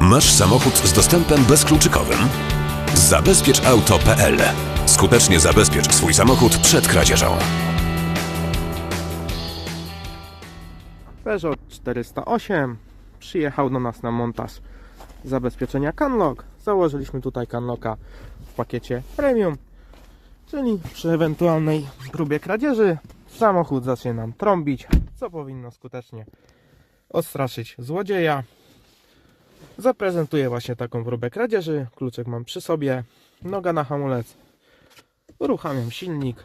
Masz samochód z dostępem bezkluczykowym? Zabezpieczauto.pl Skutecznie zabezpiecz swój samochód przed kradzieżą. Peugeot 408 przyjechał do nas na montaż zabezpieczenia Canlock. Założyliśmy tutaj Canlocka w pakiecie premium, czyli przy ewentualnej próbie kradzieży samochód zacznie nam trąbić, co powinno skutecznie odstraszyć złodzieja. Zaprezentuję właśnie taką próbę kradzieży. Kluczek mam przy sobie, noga na hamulec, uruchamiam silnik,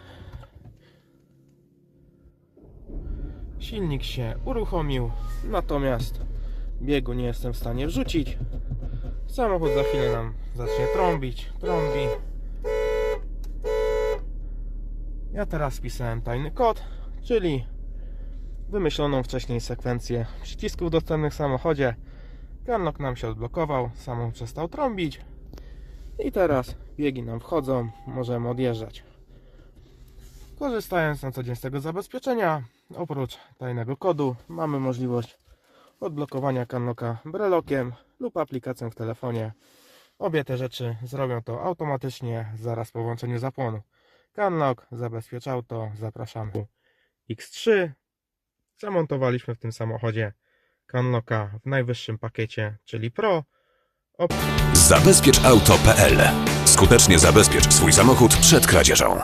Silnik się uruchomił, natomiast biegu nie jestem w stanie wrzucić. Samochód za chwilę nam zacznie trąbić, trąbi. Ja teraz wpisałem tajny kod, czyli wymyśloną wcześniej sekwencję przycisków dostępnych w samochodzie. Gunlock nam się odblokował, samochód przestał trąbić. I teraz biegi nam wchodzą, możemy odjeżdżać. Korzystając na co dzień z tego zabezpieczenia, oprócz tajnego kodu, mamy możliwość odblokowania Canlocka brelokiem lub aplikacją w telefonie. Obie te rzeczy zrobią to automatycznie zaraz po włączeniu zapłonu. Canlock, zabezpiecz auto, zapraszamy. X3 zamontowaliśmy w tym samochodzie Canlocka w najwyższym pakiecie, czyli Pro. Zabezpieczauto.pl Skutecznie zabezpiecz swój samochód przed kradzieżą.